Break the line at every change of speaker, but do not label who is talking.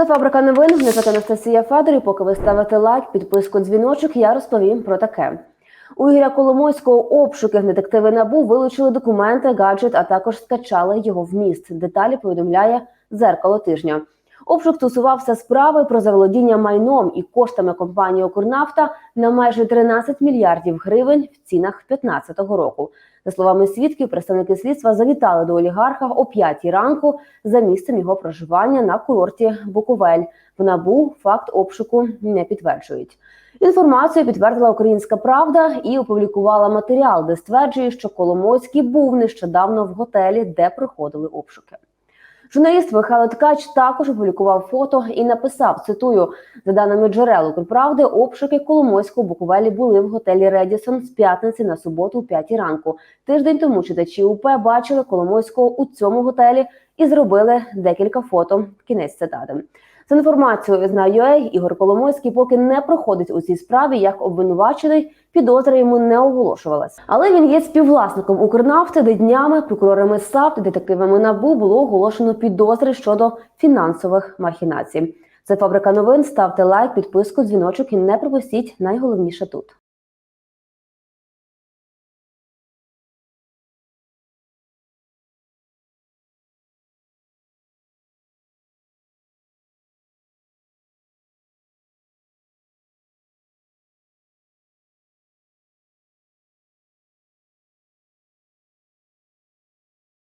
Це фабрика новин. Мене звати Анастасія Федор. І поки ви ставите лайк, підписку, дзвіночок, я розповім про таке. У Ігоря Коломойського обшуки детективи набу вилучили документи, гаджет, а також скачали його вміст. Деталі повідомляє зеркало тижня. Обшук стосувався справи про заволодіння майном і коштами компанії «Укрнафта» на майже 13 мільярдів гривень в цінах 2015 року. За словами свідків, представники слідства завітали до олігарха о 5 ранку за місцем його проживання на курорті Буковель. В НАБУ факт обшуку не підтверджують. Інформацію підтвердила Українська Правда і опублікувала матеріал, де стверджує, що Коломойський був нещодавно в готелі, де проходили обшуки. Журналіст Михайло Ткач також опублікував фото і написав: цитую за даними джерел Укрправди, обшуки Коломойського Буковелі були в готелі Редісон з п'ятниці на суботу о 5 ранку. Тиждень тому читачі УП бачили Коломойського у цьому готелі і зробили декілька фото. Кінець цитати. За інформацією з НАЮЕ, Ігор Коломойський поки не проходить у цій справі як обвинувачений, підозра йому не оголошувалась. Але він є співвласником Укрнафти, де днями прокурорами САП та детективами НАБУ було оголошено підозри щодо фінансових махінацій. Це фабрика новин. Ставте лайк, підписку, дзвіночок і не пропустіть найголовніше тут.